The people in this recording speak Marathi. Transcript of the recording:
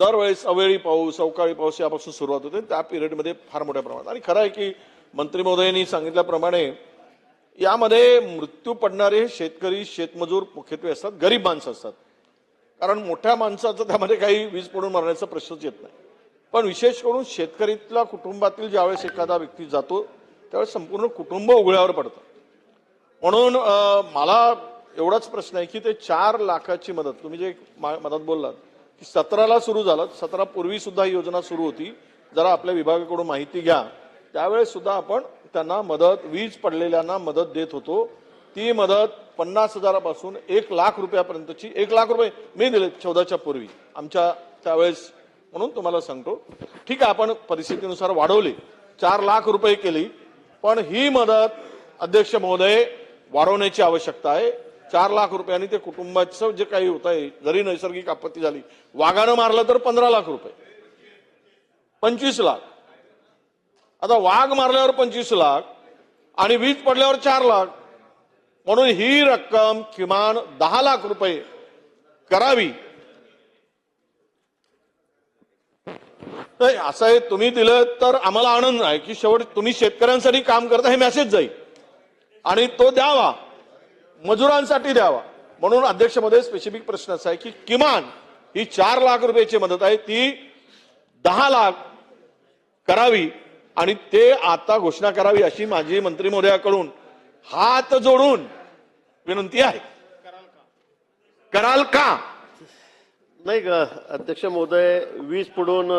दरवेळेस अवेळी पाऊस अवकाळी पाऊस यापासून सुरुवात होते. त्या पिरियडमध्ये फार मोठ्या प्रमाणात. आणि खरं आहे की मंत्री महोदयांनी सांगितल्याप्रमाणे यामध्ये मृत्यू पडणारे शेतकरी शेतमजूर मुख्यत्वे असतात गरीब माणसं असतात. कारण मोठ्या माणसाचं त्यामध्ये काही वीज पडून मरण्याचा प्रश्नच येत नाही. पण विशेष करून शेतकरीतल्या कुटुंबातील ज्यावेळेस एखादा व्यक्ती जातो त्यावेळेस संपूर्ण कुटुंब उघड्यावर पडतं. म्हणून मला एवढाच प्रश्न आहे की ते चार लाखाची मदत तुम्ही जे मा- मदत बोललात सतराला सुरू झालं. सतरा पूर्वी सुद्धा ही योजना सुरू होती. जरा आपल्या विभागाकडून माहिती घ्या. त्यावेळेस सुद्धा आपण त्यांना मदत वीज पडलेल्यांना मदत देत होतो. ती मदत पन्नास हजारापासून एक लाख रुपयापर्यंतची एक लाख रुपये मी दिले चौदाच्या पूर्वी. आमच्या त्यावेळेस म्हणून तुम्हाला सांगतो. ठीक आहे आपण परिस्थितीनुसार वाढवली. चार लाख रुपये केली. पण ही मदत अध्यक्ष महोदय वाढवण्याची आवश्यकता आहे. चार लाख रुपयांनी ते कुटुंबाचं जे काही होत आहे जरी नैसर्गिक आपत्ती झाली वाघानं मारलं तर पंधरा लाख रुपये. पंचवीस लाख. आता वाघ मारल्यावर पंचवीस लाख आणि वीज पडल्यावर चार लाख. म्हणून ही रक्कम किमान दहा लाख रुपये करावी. नाही असं आहे तुम्ही दिलं तर आम्हाला आनंद आहे की शेवट तुम्ही शेतकऱ्यांसाठी काम करता हे मेसेज जाईल. आणि तो द्यावा. मजुरांसाठी द्यावा. म्हणून अध्यक्षमध्ये स्पेसिफिक प्रश्न असा आहे की किमान ही चार लाख रुपयाची मदत आहे ती दहा लाख करावी आणि ते आता घोषणा करावी अशी माझी मंत्री महोदयाकडून हात जोडून विनंती आहे. कराल का? नाही ग अध्यक्ष महोदय वीज पडून